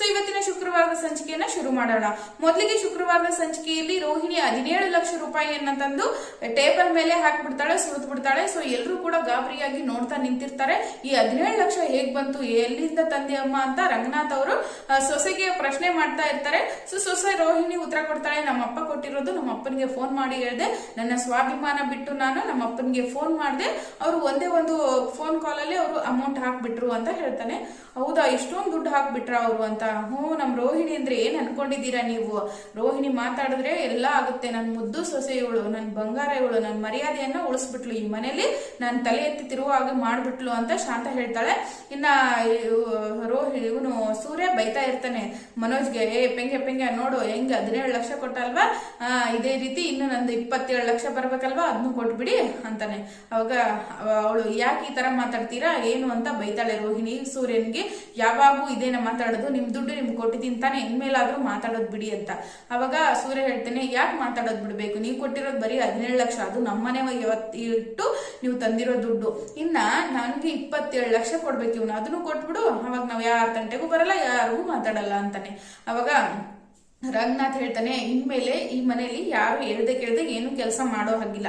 So ಇವತ್ತಿನ ಶುಕ್ರವಾರದ ಸಂಚಿಕೆಯನ್ನ ಶುರು ಮಾಡೋಣ. ಮೊದಲಿಗೆ ಶುಕ್ರವಾರದ ಸಂಚಿಕೆಯಲ್ಲಿ ರೋಹಿಣಿ ಹದಿನೇಳು ಲಕ್ಷ ರೂಪಾಯಿಯನ್ನ ತಂದು, ಟೇಬಲ್ ಮೇಲೆ ಹಾಕ್ಬಿಡ್ತಾಳೆ, ಸುರಿದು ಬಿಡ್ತಾಳೆ. ಸೊ ಎಲ್ಲರೂ ಕೂಡ ಗಾಬರಿಯಾಗಿ ನೋಡ್ತಾ ನಿಂತಿರ್ತಾರೆ. ಈ ಹದಿನೇಳು ಲಕ್ಷ ಹೇಗ್ ಬಂತು, ಎಲ್ಲಿಂದ ತಂದೆ ಅಮ್ಮ ಅಂತ ರಂಗನಾಥ್ ಅವರು ಸೊಸೆಗೆ ಪ್ರಶ್ನೆ ಮಾಡ್ತಾ ಇರ್ತಾರೆ. ಸೊ ಸೊಸೆ ರೋಹಿಣಿ ಉತ್ತರ ಕೊಡ್ತಾಳೆ ನಮ್ಮ ಅಪ್ಪ ಕೊಟ್ಟಿರೋದು ನಮ್ಮ ಅಪ್ಪನಿಗೆ ಫೋನ್ ಮಾಡಿ ಹೇಳ್ದೆ. ನನ್ನ ಸ್ವಾಭಿಮಾನ ಬಿಟ್ಟು ನಾನು ನಮ್ಮ ಅಪ್ಪನಿಗೆ ಫೋನ್ ಮಾಡಿದೆ. ಅವರು ಒಂದೇ ಒಂದು ಫೋನ್ ಕಾಲ್ ಅಲ್ಲಿ ಅವರು ಅಮೌಂಟ್ ಹಾಕ್ಬಿಟ್ರು ಅಂತ ಹೇಳ್ತಾನೆ. ಹೌದಾ ಇಷ್ಟೊಂದು ದುಡ್ಡು ಹಾಕ್ಬಿಟ್ರ ಅವರು ಅಂತ? ಹ್ಞೂ, ನಮ್ ರೋಹಿಣಿ ಅಂದ್ರೆ ಏನ್ ಅನ್ಕೊಂಡಿದ್ದೀರಾ ನೀವು? ರೋಹಿಣಿ ಮಾತಾಡಿದ್ರೆ ಎಲ್ಲ ಆಗುತ್ತೆ. ನನ್ ಮುದ್ದು ಸೊಸೆ ಇವಳು, ನನ್ ಬಂಗಾರ ಇವಳು, ನನ್ ಮರ್ಯಾದೆಯನ್ನ ಉಳಿಸ್ಬಿಟ್ಲು ಈ ಮನೇಲಿ. ನಾನು ತಲೆ ಎತ್ತಿ ತಿರುವ ಹಾಗೆ ಮಾಡ್ಬಿಟ್ಲು ಅಂತ ಶಾಂತ ಹೇಳ್ತಾಳೆ. ಇನ್ನ ರೋಹಿ, ಇವನು ಸೂರ್ಯ ಬೈತಾ ಇರ್ತಾನೆ ಮನೋಜ್ಗೆ, ಏ, ಪೆಂಗೆ ಪೆಂಗೆ, ನೋಡು, ಹೆಂಗ್ ಹದಿನೇಳು ಲಕ್ಷ ಕೊಟ್ಟಲ್ವಾ? ಇದೇ ರೀತಿ ಇನ್ನು ನಂದು ಇಪ್ಪತ್ತೇಳು ಲಕ್ಷ ಬರ್ಬೇಕಲ್ವಾ? ಅದನ್ನು ಕೊಟ್ಬಿಡಿ, ಅಂತಾನೆ. ಅವಾಗ ಅವಳು, ಯಾಕೆ ಈ ತರ ಮಾತಾಡ್ತೀರಾ? ಏನು? ಅಂತ ಬೈತಾಳೆ ರೋಹಿಣಿ ಸೂರ್ಯನ್ಗೆ. ಯಾವಾಗೂ ಇದೇನ ಮಾತಾಡೋದು? ನಿಮ್ ದುಡ್ಡು ನಿಮ್ಗೆ ಕೊಟ್ಟಿದ್ದೀನಿ ತಾನೆ ಇನ್ಮೇಲಾದ್ರೂ ಮಾತಾಡೋದ್ ಬಿಡಿ ಅಂತ. ಅವಾಗ ಸೂರ್ಯ ಹೇಳ್ತೇನೆ, ಯಾಕೆ ಮಾತಾಡೋದ್ ಬಿಡ್ಬೇಕು? ನೀವು ಕೊಟ್ಟಿರೋದು ಬರೀ ಹದಿನೇಳು ಲಕ್ಷ. ಅದು ನಮ್ಮನೆ ಇಟ್ಟು ನೀವು ತಂದಿರೋ ದುಡ್ಡು. ಇನ್ನ ನನಗೆ ಇಪ್ಪತ್ತೇಳು ಲಕ್ಷ ಕೊಡ್ಬೇಕು ಇವನು. ಅದನ್ನು ಕೊಟ್ಬಿಡು. ಅವಾಗ ನಾವು ಯಾರ ತಂಟೆಗೂ ಬರಲ್ಲ, ಯಾರಿಗೂ ಮಾತಾಡಲ್ಲ ಅಂತಾನೆ. ಅವಾಗ ರಂಗನಾಥ್ ಹೇಳ್ತಾನೆ, ಇನ್ಮೇಲೆ ಈ ಮನೆಯಲ್ಲಿ ಯಾರು ಹೇಳ್ದೆ ಕೇಳ್ದೆ ಏನು ಕೆಲಸ ಮಾಡೋ ಹಾಗಿಲ್ಲ.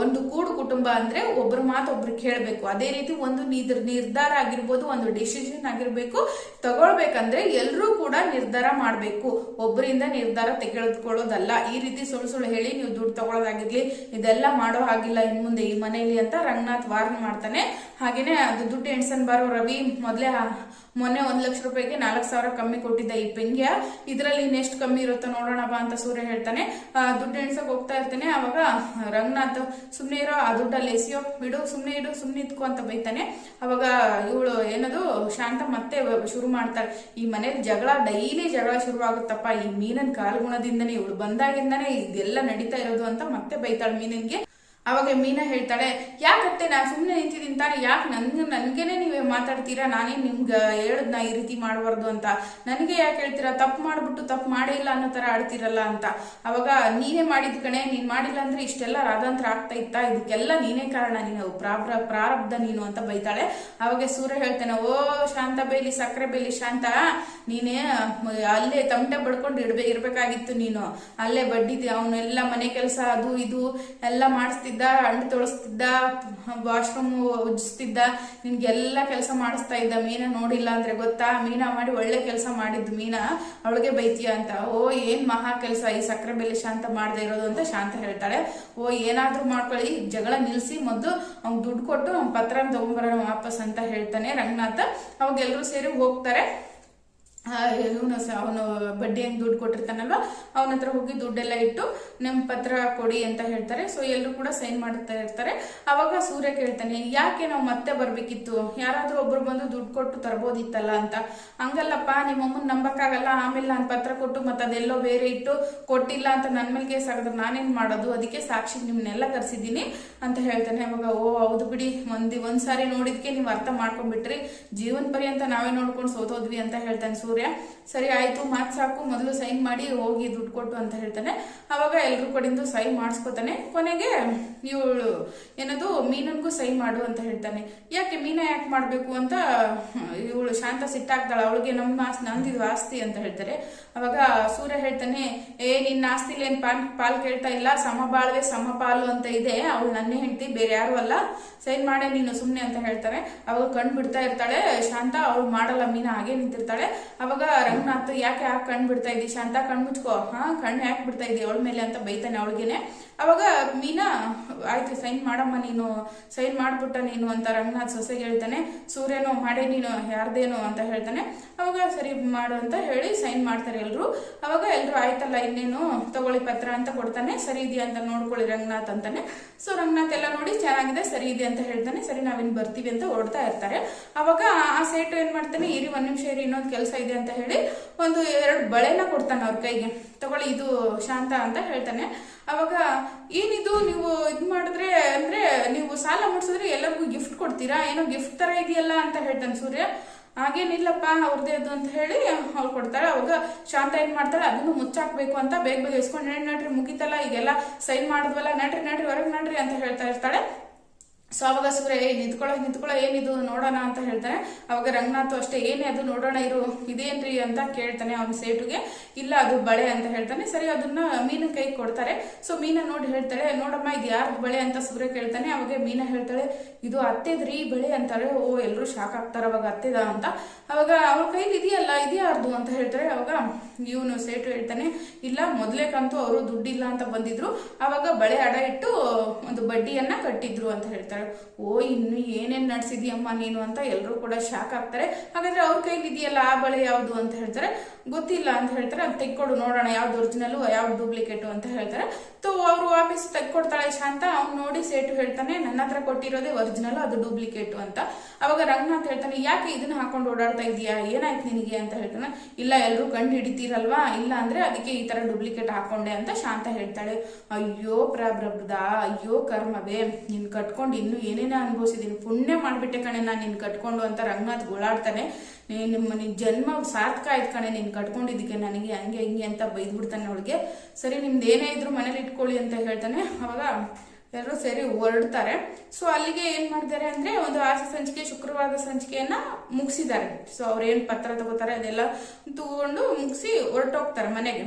ಒಂದು ಕೂಡು ಕುಟುಂಬ ಅಂದ್ರೆ ಒಬ್ರ ಮಾತು ಒಬ್ರು ಕೇಳಬೇಕು. ಅದೇ ರೀತಿ ಒಂದು ನಿರ್ ನಿರ್ಧಾರ ಆಗಿರ್ಬೋದು, ಒಂದು ಡಿಸಿಷನ್ ಆಗಿರ್ಬೇಕು. ತಗೊಳ್ಬೇಕಂದ್ರೆ ಎಲ್ಲರೂ ಕೂಡ ನಿರ್ಧಾರ ಮಾಡಬೇಕು. ಒಬ್ಬರಿಂದ ನಿರ್ಧಾರ ತೆಗೆದುಕೊಳ್ಳೋದಲ್ಲ. ಈ ರೀತಿ ಸುಳ್ಳು ಸುಳ್ಳು ಹೇಳಿ ನೀವು ದುಡ್ಡು ತಗೊಳ್ಳೋದಾಗಿರ್ಲಿ, ಇದೆಲ್ಲ ಮಾಡೋ ಹಾಗಿಲ್ಲ ಇನ್ ಮುಂದೆ ಈ ಮನೆಯಲ್ಲಿ ಅಂತ ರಂಗನಾಥ್ ವಾರ್ನ್ ಮಾಡ್ತಾನೆ. ಹಾಗೇನೆ ಅದು ದುಡ್ಡು ಎಣ್ಸನ್ ಬಾರೋ ರವಿ ಮೊದಲೇ, ಮೊನ್ನೆ ಒಂದ್ ಲಕ್ಷ ರೂಪಾಯಿಗೆ ನಾಲ್ಕು ಸಾವಿರ ಕಮ್ಮಿ ಕೊಟ್ಟಿದ್ದ ಈ ಪೆಂಗ್ಯ. ಇದರಲ್ಲಿ ಇನ್ನೆಷ್ಟು ಕಮ್ಮಿ ಇರುತ್ತೋ ನೋಡೋಣ ಬಾ ಅಂತ ಸೂರ್ಯ ಹೇಳ್ತಾನೆ. ದುಡ್ಡು ಎಣ್ಸಕ್ ಹೋಗ್ತಾ ಇರ್ತಾನೆ. ಅವಾಗ ರಂಗನಾಥ್, ಸುಮ್ನೆ ಇರೋ ಆ ದುಡ್ಡಲ್ಲಿ ಎಸಿಯೋ, ಬಿಡು, ಸುಮ್ನೆ ಇಡು, ಸುಮ್ನೆ ಇದ್ಕೋ ಅಂತ ಬೈತಾನೆ. ಅವಾಗ ಇವಳು ಏನದು, ಶಾಂತ ಮತ್ತೆ ಶುರು ಮಾಡ್ತಾಳೆ. ಈ ಮನೇಲಿ ಜಗಳ, ಡೈಲಿ ಜಗಳ ಶುರು ಆಗುತ್ತಪ್ಪ ಈ ಮೀನನ್ ಕಾಲ್ಗುಣದಿಂದನೇ, ಇವಳು ಬಂದಾಗಿಂದನೇ, ಇದೆಲ್ಲ ನಡೀತಾ ಇರೋದು ಅಂತ ಮತ್ತೆ ಬೈತಾಳೆ ಮೀನನ್ಗೆ. ಅವಾಗ ಮೀನಾ ಹೇಳ್ತಾಳೆ ಯಾಕತ್ತೆ ನಾನು ಸುಮ್ಮನೆ ನಿಂತಿದ್ದೀನಿ ತಾನೆ, ಯಾಕೆ ನನ್ಗೆ ನನಗೇನೆ ನೀವೇ ಮಾತಾಡ್ತೀರಾ? ನಾನೇ ನಿಮ್ಗೆ ಹೇಳದ್ನ ಈ ರೀತಿ ಮಾಡಬಾರ್ದು ಅಂತ. ನನಗೆ ಯಾಕೆ ಹೇಳ್ತೀರಾ? ತಪ್ಪು ಮಾಡಿಬಿಟ್ಟು ತಪ್ಪು ಮಾಡೇ ಇಲ್ಲ ಅನ್ನೋ ಥರ ಆಡ್ತಿರಲ್ಲ ಅಂತ. ಅವಾಗ ನೀನೇ ಮಾಡಿದ ಕಣೆ, ನೀನು ಮಾಡಿಲ್ಲ ಅಂದರೆ ಇಷ್ಟೆಲ್ಲ ರಾಧಾಂತರ ಆಗ್ತಾ ಇತ್ತಾ? ಇದಕ್ಕೆಲ್ಲ ನೀನೇ ಕಾರಣ, ನೀನು ಪ್ರಾಬ್ರ, ಪ್ರಾರಬ್ಧ ನೀನು ಅಂತ ಬೈತಾಳೆ. ಅವಾಗ ಸೂರ್ಯ ಹೇಳ್ತಾನೆ, ಓ, ಶಾಂತ ಬೇಲಿ, ಸಕ್ಕರೆ ಬೇಲಿ, ಶಾಂತ, ನೀನೇ, ಅಲ್ಲೇ ತಮಟೆ ಬಡ್ಕೊಂಡು ಇಡ್ಬೇ, ಇರ್ಬೇಕಾಗಿತ್ತು ನೀನು. ಅಲ್ಲೇ ಬಡ್ಡಿದ್ದೆ ಅವನೆಲ್ಲ ಮನೆ ಕೆಲಸ, ಅದು ಇದು, ಎಲ್ಲ ಮಾಡಿಸ್ತಿದ್ದ ಅಂಡು ತೊಳಸ್ತಿದ್ದ ವಾಶ್ರೂಮ್ ಉಜ್ಜಿಸ್ತಿದ್ದ, ನಿನ್ಗೆಲ್ಲ ಕೆಲಸ ಮಾಡಿಸ್ತಾ ಇದ್ದ ಮೀನಾ ನೋಡಿಲ್ಲ ಅಂದ್ರೆ ಗೊತ್ತಾ? ಮೀನಾ ಮಾಡಿ ಒಳ್ಳೆ ಕೆಲಸ ಮಾಡಿದ್ದು ಮೀನಾ ಅವಳಿಗೆ ಬೈತೀಯ ಅಂತ. ಓ, ಏನ್ ಮಹಾ ಕೆಲಸ ಈ ಸಕ್ಕರೆ ಬೆಲೆ ಶಾಂತ ಮಾಡದೆ ಇರೋದು ಅಂತ ಶಾಂತ ಹೇಳ್ತಾಳೆ. ಓ, ಏನಾದ್ರೂ ಮಾಡ್ಕೊಳ್ಳಿ, ಜಗಳ ನಿಲ್ಸಿ ಮೊದ್ಲು ಅವ್ನ್ ದುಡ್ಡು ಕೊಟ್ಟು ಅವ್ನ ಪತ್ರ ತಗೊಂಡ್ಬರೋಣ ವಾಪಸ್ ಅಂತ ಹೇಳ್ತಾನೆ ರಂಗನಾಥ. ಅವಾಗ ಎಲ್ರು ಸೇರಿ ಹೋಗ್ತಾರೆ. ಇವನು ಅವನು ಬಡ್ಡಿ ಹೆಂಗ್ ದುಡ್ಡು ಕೊಟ್ಟಿರ್ತಾನಲ್ವ? ಅವನ ಹತ್ರ ಹೋಗಿ ದುಡ್ಡೆಲ್ಲ ಇಟ್ಟು ನಿಮ್ ಪತ್ರ ಕೊಡಿ ಅಂತ ಹೇಳ್ತಾರೆ. ಸೊ ಎಲ್ಲರೂ ಕೂಡ ಸೈನ್ ಮಾಡ್ತಾ ಇರ್ತಾರೆ. ಅವಾಗ ಸೂರ್ಯ ಕೇಳ್ತಾನೆ, ಯಾಕೆ ನಾವು ಮತ್ತೆ ಬರ್ಬೇಕಿತ್ತು? ಯಾರಾದ್ರೂ ಒಬ್ರು ಬಂದು ದುಡ್ಡು ಕೊಟ್ಟು ತರ್ಬೋದಿತ್ತಲ್ಲ ಅಂತ. ಹಂಗಲ್ಲಪ್ಪ, ನಿಮ್ಮಮ್ಮನ್ ನಂಬಕ್ಕಾಗಲ್ಲ. ಆಮೇಲೆ ನಾನು ಪತ್ರ ಕೊಟ್ಟು ಮತ್ತೆ ಅದೆಲ್ಲೋ ಬೇರೆ ಇಟ್ಟು ಕೊಟ್ಟಿಲ್ಲ ಅಂತ ನನ್ ಮೇಲೆ ಕೇಸ್ ನಾನೇನ್ ಮಾಡೋದು? ಅದಕ್ಕೆ ಸಾಕ್ಷಿ ನಿಮ್ನೆಲ್ಲ ಕರ್ಸಿದ್ದೀನಿ, ಅಂತ ಹೇಳ್ತಾನೆ. ಅವಾಗ, ಓ, ಹೌದು ಬಿಡಿ. ಒಂದಿ ಒಂದ್ಸಾರಿ ನೋಡಿದ್ಕೆ ನೀವು ಅರ್ಥ ಮಾಡ್ಕೊಂಡ್ಬಿಟ್ರಿ. ಜೀವನ ಪರ್ಯಂತ ನಾವೇ ನೋಡ್ಕೊಂಡು ಸೋತೋದ್ವಿ, ಅಂತ ಹೇಳ್ತಾನೆ ಸೂರ್ಯ. ಸರಿ ಆಯ್ತು, ಮಾತ್ ಸಾಕು, ಮೊದಲು ಸೈನ್ ಮಾಡಿ ಹೋಗಿ ದುಡ್ಡು ಕೊಟ್ಟು ಅಂತ ಹೇಳ್ತಾನೆ. ಅವಾಗ ಎಲ್ರು ಕಡೆಯಿಂದ ಸೈನ್ ಮಾಡಿಸ್ಕೋತಾನೆ. ಕೊನೆಗೆ ಇವಳು ಏನದು, ಮೀನನ್ಗೂ ಸೈನ್ ಮಾಡು ಅಂತ ಹೇಳ್ತಾನೆ. ಯಾಕೆ, ಮೀನಾ ಯಾಕೆ ಮಾಡ್ಬೇಕು ಅಂತ ಇವಳು ಶಾಂತ ಸಿಟ್ಟಾಗ್ತಾಳೆ. ಅವಳಿಗೆ ನಮ್ಮ ಆಸ್ತಿ ನಂದಿದು ಆಸ್ತಿ ಅಂತ ಹೇಳ್ತಾರೆ. ಅವಾಗ ಸೂರ್ಯ ಹೇಳ್ತಾನೆ, ಏ, ನಿನ್ನ ಆಸ್ತಿಲಿ ಏನ್ ಪಾಲ್ ಪಾಲ್ ಕೇಳ್ತಾ ಇಲ್ಲ? ಸಮ ಬಾಳ್ವೆ ಸಮ ಪಾಲು ಅಂತ ಇದೆ. ಅವಳು ನನ್ನೇ ಹೆಂಡತಿ, ಬೇರೆ ಯಾರು ಅಲ್ಲ. ಸೈನ್ ಮಾಡೇ, ನೀನು ಸುಮ್ನೆ ಅಂತ ಹೇಳ್ತಾರೆ ಅವಾಗ ಕಣ್ ಬಿಡ್ತಾ ಇರ್ತಾಳೆ. ಶಾಂತ, ಅವಳು ಮಾಡಲ್ಲ ಮೀನಾ, ಹಾಗೆ ನಿಂತಿರ್ತಾಳೆ. ಅವಾಗ ರಂಗನಾಥ್ ಯಾಕೆ ಯಾಕೆ ಕಣ್ ಬಿಡ್ತಾ ಇದ್ದಿ ಶಾಂತ ಕಣ್ ಮುಚ್ಕೋ. ಹಾ, ಕಣ್ಣು ಯಾಕೆ ಬಿಡ್ತಾ ಇದ್ದೀಯ ಅವಳ ಮೇಲೆ ಅಂತ ಬೈತಾನೆ ಅವಳಿಗೆನೆ. ಅವಾಗ ಮೀನಾ, ಆಯ್ತು, ಸೈನ್ ಮಾಡಮ್ಮ ನೀನು, ಸೈನ್ ಮಾಡ್ಬಿಟ್ಟ ನೀನು ಅಂತ ರಂಗನಾಥ್ ಸೊಸೆಗೆ ಹೇಳ್ತಾನೆ, ಸೂರ್ಯನು, ಮಾಡೇ ನೀನು, ಯಾರ್ದೇನು ಅಂತ ಹೇಳ್ತಾನೆ. ಅವಾಗ ಸರಿ ಮಾಡು ಅಂತ ಹೇಳಿ ಸೈನ್ ಮಾಡ್ತಾರೆ ಎಲ್ಲರೂ ಅವಾಗ ಎಲ್ಲರೂ ಆಯ್ತಲ್ಲ, ಇನ್ನೇನು, ತಗೊಳ್ಳಿ ಪತ್ರ ಅಂತ ಕೊಡ್ತಾನೆ, ಸರಿ ಇದೆಯಾ ಅಂತ ನೋಡ್ಕೊಳ್ಳಿ ರಂಗನಾಥ್ ಅಂತಾನೆ. ಸೊ ರಂಗನಾಥ್ ಎಲ್ಲ ನೋಡಿ ಚೆನ್ನಾಗಿದೆ, ಸರಿ ಇದೆ ಅಂತ ಹೇಳ್ತಾನೆ. ಸರಿ ನಾವಿನ್ ಬರ್ತೀವಿ ಅಂತ ಓಡ್ತಾ ಇರ್ತಾರೆ. ಅವಾಗ ಆ ಸೇಟು ಏನ್ ಮಾಡ್ತಾನೆ, ಇರಿ, ಒಂದ್ ನಿಮಿಷ ಇರಿ, ಇನ್ನೊಂದು ಕೆಲಸ ಇದೆ ಅಂತ ಹೇಳಿ ಒಂದು ಎರಡು ಬಳೆನ ಕೊಡ್ತಾನೆ ಅವ್ರ ಕೈಗೆ. ತಗೊಳ್ಳಿ, ಇದು ಶಾಂತ ಅಂತ ಹೇಳ್ತಾನೆ. ಅವಾಗ ಏನಿದು ನೀವು ಇದ್ ಮಾಡಿದ್ರೆ ಅಂದ್ರೆ ನೀವು ಸಾಲ ಮುಟ್ಸಿದ್ರೆ ಎಲ್ಲರಿಗೂ ಗಿಫ್ಟ್ ಕೊಡ್ತೀರಾ? ಏನೋ ಗಿಫ್ಟ್ ತರ ಇದೆಯಲ್ಲ ಅಂತ ಹೇಳ್ತಾನೆ ಸೂರ್ಯ. ಹಾಗೇನಿಲ್ಲಪ್ಪ, ಅವ್ರದ್ದೇ ಅದು ಅಂತ ಹೇಳಿ ಅವ್ರು ಕೊಡ್ತಾಳೆ. ಅವಾಗ ಶಾಂತ ಏನ್ ಮಾಡ್ತಾಳೆ? ಅದನ್ನು ಮುಚ್ಚಾಕ್ಬೇಕು ಅಂತ ಬೇಗ ಬೇಗ ಇಸ್ಕೊಂಡು ನಡ್ರಿ ಮುಗಿತಲ್ಲ, ಈಗೆಲ್ಲ ಸೈನ್ ಮಾಡಿದ್ವಲ್ಲ, ನಡ್ರಿ ನಡ್ರಿ, ಹೊರಗೆ ನಡ್ರಿ ಅಂತ ಹೇಳ್ತಾ ಇರ್ತಾಳೆ. ಸೊ ಅವಾಗ ಸುಗ್ರೆ ಏ ನಿಂತ್ಕೊಳ್ಳೋ ನಿಂತ್ಕೊಳ್ಳೋ ಏನಿದು ನೋಡೋಣ ಅಂತ ಹೇಳ್ತಾನೆ ಅವಾಗ ರಂಗನಾಥ್ ಅಷ್ಟೇ, ಏನೇ ಅದು ನೋಡೋಣ, ಇರು, ಇದೇನ್ರಿ? ಅಂತ ಕೇಳ್ತಾನೆ ಅವ್ನ ಸೇಟುಗೆ ಇಲ್ಲ, ಅದು ಬಳೆ ಅಂತ ಹೇಳ್ತಾನೆ. ಸರಿ, ಅದನ್ನ ಮೀನ ಕೈ ಕೊಡ್ತಾರೆ. ಸೊ ಮೀನ ನೋಡಿ ಹೇಳ್ತಾಳೆ, ನೋಡಮ್ಮ, ಇದು ಯಾರ್ದು ಬಳೆ? ಅಂತ ಸೂರ್ಯ ಕೇಳ್ತಾನೆ. ಅವಾಗ ಮೀನ ಹೇಳ್ತಾಳೆ, ಇದು ಅತ್ತೆದ್ರಿ ಬಳೆ? ಅಂತಾರೆ. ಓ ಎಲ್ಲರೂ ಶಾಕ್ ಆಗ್ತಾರೆ, ಅವಾಗ ಅತ್ತೆದ? ಅಂತ. ಅವಾಗ, ಅವ್ರ ಕೈಲಿ ಇದೆಯಲ್ಲ, ಇದ್ಯಾರ್ದು? ಅಂತ ಹೇಳ್ತಾರೆ. ಅವಾಗ ಇವನು ಸೇಟು ಹೇಳ್ತಾನೆ, ಇಲ್ಲ, ಮೊದಲೇ ಕಂತು ಅವರು ದುಡ್ಡಿಲ್ಲ ಅಂತ ಬಂದಿದ್ರು. ಅವಾಗ ಬಳೆ ಅಡ ಇಟ್ಟು ಒಂದು ಬಡ್ಡಿಯನ್ನ ಕಟ್ಟಿದ್ರು ಅಂತ ಹೇಳ್ತಾಳೆ ಓ, ಇನ್ನು ಏನೇನ್ ನಡ್ಸಿದ್ಯಮ್ಮ ನೀನು? ಅಂತ ಎಲ್ಲರೂ ಕೂಡ ಶಾಕ್ ಆಗ್ತಾರೆ. ಹಾಗಾದ್ರೆ ಅವ್ರ ಕೈಲಿ ಇದೆಯಲ್ಲ ಆ ಬಳೆ ಯಾವ್ದು ಅಂತ ಹೇಳ್ತಾರೆ. ಗೊತ್ತಿಲ್ಲ ಅಂತ ಹೇಳ್ತಾರೆ. ಅದು ತೆಕ್ಕೊಡು, ನೋಡೋಣ ಯಾವ್ದು ಒರಿಜಿನಲ್ ಯಾವ್ದು ಡೂಪ್ಲಿಕೇಟು ಅಂತ ಹೇಳ್ತಾರೆ. ತೋ ಅವರು ವಾಪಸ್ ತೆಕ್ಕೊಡ್ತಾಳೆ ಶಾಂತ. ಅವ್ನು ನೋಡಿ ಸೇಟು ಹೇಳ್ತಾನೆ, ನನ್ನ ಹತ್ರ ಕೊಟ್ಟಿರೋದೇ ಒರಿಜಿನಲ್ ಅದು ಡೂಪ್ಲಿಕೇಟು ಅಂತ. ಅವಾಗ ರಂಗನಾಥ್ ಹೇಳ್ತಾನೆ, ಯಾಕೆ ಇದನ್ನ ಹಾಕೊಂಡು ಓಡಾಡ್ತಾ ಇದೀಯಾ ಏನಾಯ್ತು ನಿನಗೆ? ಅಂತ ಹೇಳ್ತಾನೆ. ಇಲ್ಲ ಎಲ್ಲರೂ ಕಂಡು ಹಿಡಿತೀರಲ್ವಾ? ಇಲ್ಲ ಅಂದ್ರೆ ಅದಕ್ಕೆ ಈ ತರ ಡೂಪ್ಲಿಕೇಟ್ ಹಾಕೊಂಡೆ ಅಂತ ಶಾಂತ ಹೇಳ್ತಾಳೆ. ಅಯ್ಯೋ ಪ್ರಾಬ್ರಬ್ದ ಅಯ್ಯೋ, ಕರ್ಮವೇ, ನಿನ್ ಕಟ್ಕೊಂಡು ಇನ್ನು ಏನೇನ ಅನುಭವಿಸಿದೀನಿ, ಪುಣ್ಯ ಮಾಡಿಬಿಟ್ಟೆ ಕಣೆ ನಾನು ನಿನ್ ಕಟ್ಕೊಂಡು ಅಂತ ರಂಗನಾಥ್ ಗೋಳಾಡ್ತಾನೆ ನಿಮ್ಮ ನಿನ್ನ ಜನ್ಮ ಸಾರ್ಥಕ ಆಯ್ತು ಕಣೆ ನೀನು ಕಟ್ಕೊಂಡಿದ್ದಕ್ಕೆ, ನನಗೆ ಹಂಗೆ ಹಿಂಗೆ ಅಂತ ಬೈದ್ಬಿಡ್ತಾನೆ ಅವಳಿಗೆ. ಸರಿ, ನಿಮ್ದು ಏನೇ ಇದ್ರು ಮನೇಲಿ ಇಟ್ಕೊಳ್ಳಿ ಅಂತ ಹೇಳ್ತಾನೆ. ಅವಾಗ ಎಲ್ಲರೂ ಸೇರಿ ಹೊರಡ್ತಾರೆ. ಸೊ ಅಲ್ಲಿಗೆ ಏನು ಮಾಡ್ತಾರೆ ಅಂದ್ರೆ ಒಂದು ಆಸೆ ಸಂಚಿಕೆ, ಶುಕ್ರವಾರದ ಸಂಚಿಕೆಯನ್ನ ಮುಗಿಸಿದ್ದಾರೆ. ಸೊ ಅವ್ರು ಏನು ಪತ್ರ ತಗೋತಾರೆ ಅದೆಲ್ಲ ತಗೊಂಡು ಮುಗಿಸಿ ಹೊರಟೋಗ್ತಾರೆ ಮನೆಗೆ.